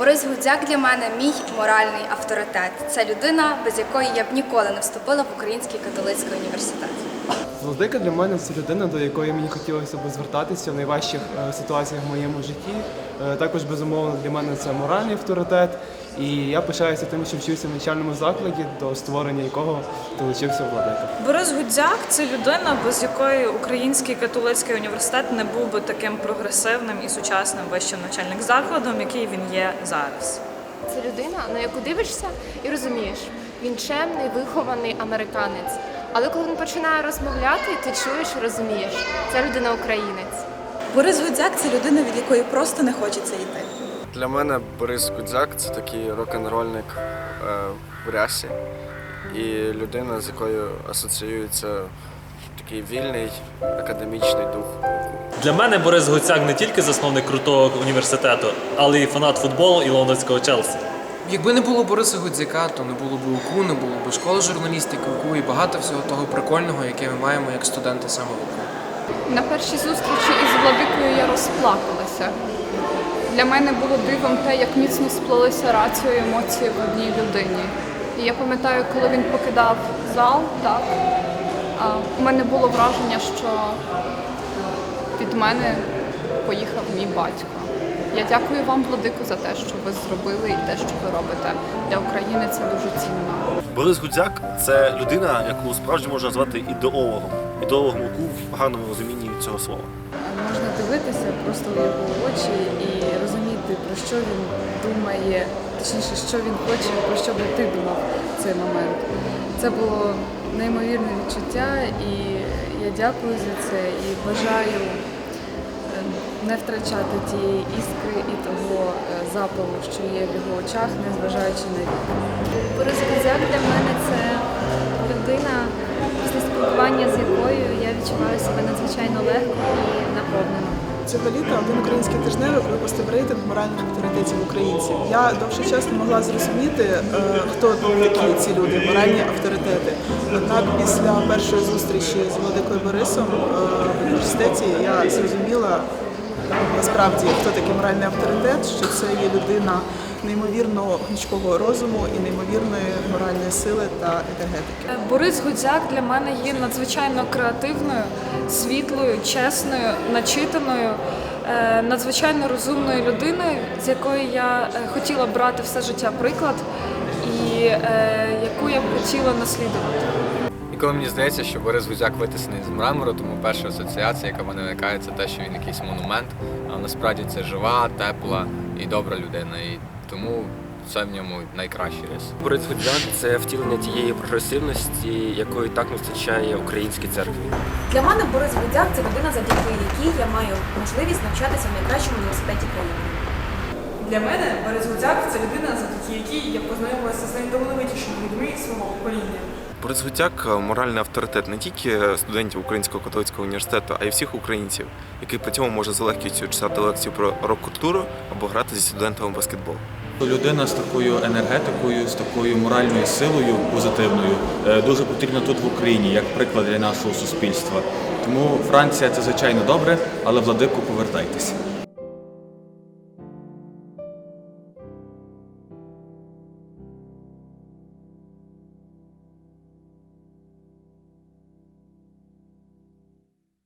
Борис Гудзяк для мене мій моральний авторитет. Це людина, без якої я б ніколи не вступила в Український католицький університет. Владика для мене це людина, до якої мені хотілося б звертатися в найважчих е, ситуаціях в моєму житті. Е, Також, безумовно, для мене це моральний авторитет. І я пишаюся тим, що вчився в навчальному закладі, до створення якого долучився владика. Борис Гудзяк це людина, без якої Український католицький університет не був би таким прогресивним і сучасним вищим навчальним закладом, який він є зараз. Це людина, на яку дивишся і розумієш, він чемний, вихований американець. Але коли він починає розмовляти, ти чуєш розумієш, ця людина українець. Борис Гудзяк це людина, від якої просто не хочеться йти. Для мене Борис Гудзяк це такий рок-н-рольник е, в рясі і людина, з якою асоціюється такий вільний академічний дух. Для мене Борис Гуцяк не тільки засновник крутого університету, але й фанат футболу і лондонського Челсі. Якби не було Бориса Гудзяка, то не було б УКУ, не було б школи журналістики УКУ і багато всього того прикольного, яке ми маємо як студенти саме в УКУ. На першій зустрічі із владикою я розплакалася. Для мене було дивом те, як міцно сплелися рацію і емоції в одній людині. І я пам'ятаю, коли він покидав зал, так, у мене було враження, що від мене поїхав мій батько. Я дякую вам, владику, за те, що ви зробили і те, що ви робите. Для України це дуже цінно. Борис Гудзяк це людина, яку справді можна назвати ідеологом. Ідеологом УКУ в гарному розумінні цього слова. Можна дивитися просто в його очі і розуміти, про що він думає, точніше, що він хоче, про що би ти думав в цей момент. Це було неймовірне відчуття, і я дякую за це і бажаю е, не втрачати тієї іскри і того е, запалу, що є в його очах, незважаючи на вік. Відчуваю себе надзвичайно легко і наповнено. Цього літа один український тижневик випустив рейтинг моральних авторитетів українців. Я довший час не могла зрозуміти, е, хто такі ці люди, моральні авторитети. Однак після першої зустрічі з Владикою Борисом е, в університеті я зрозуміла насправді, хто такий моральний авторитет, що це є людина неймовірно гнучкого розуму і неймовірної сили та енергетики. Борис Гудзяк для мене є надзвичайно креативною, світлою, чесною, начитаною, е, надзвичайно розумною людиною, з якої я е, хотіла брати все життя приклад і е, яку я б хотіла наслідувати. І коли мені здається, що Борис Гудзяк витисаний з мрамору, тому перша асоціація, яка в мене виникає, це те, що він якийсь монумент, а насправді це жива, тепла і добра людина. І тому це в ньому найкращий рис. Борис Гудзяк це втілення тієї прогресивності, якої так не вистачає українській церкві. Для мене Борис Гудзяк це людина, завдяки якій я маю можливість навчатися в найкращому університеті країни. Для мене Борис Гудзяк це людина, завдяки якій я познайомилася з найталановитішими людьми свого покоління. Борис Гудзяк – моральний авторитет не тільки студентів Українського католицького університету, а й всіх українців, який при цьому може з легкістю читати лекцію про рок-культуру або грати зі студентами в баскетбол. Людина з такою енергетикою, з такою моральною силою позитивною е, дуже потрібна тут в Україні, як приклад для нашого суспільства. Тому Франція це звичайно добре, але владику повертайтеся.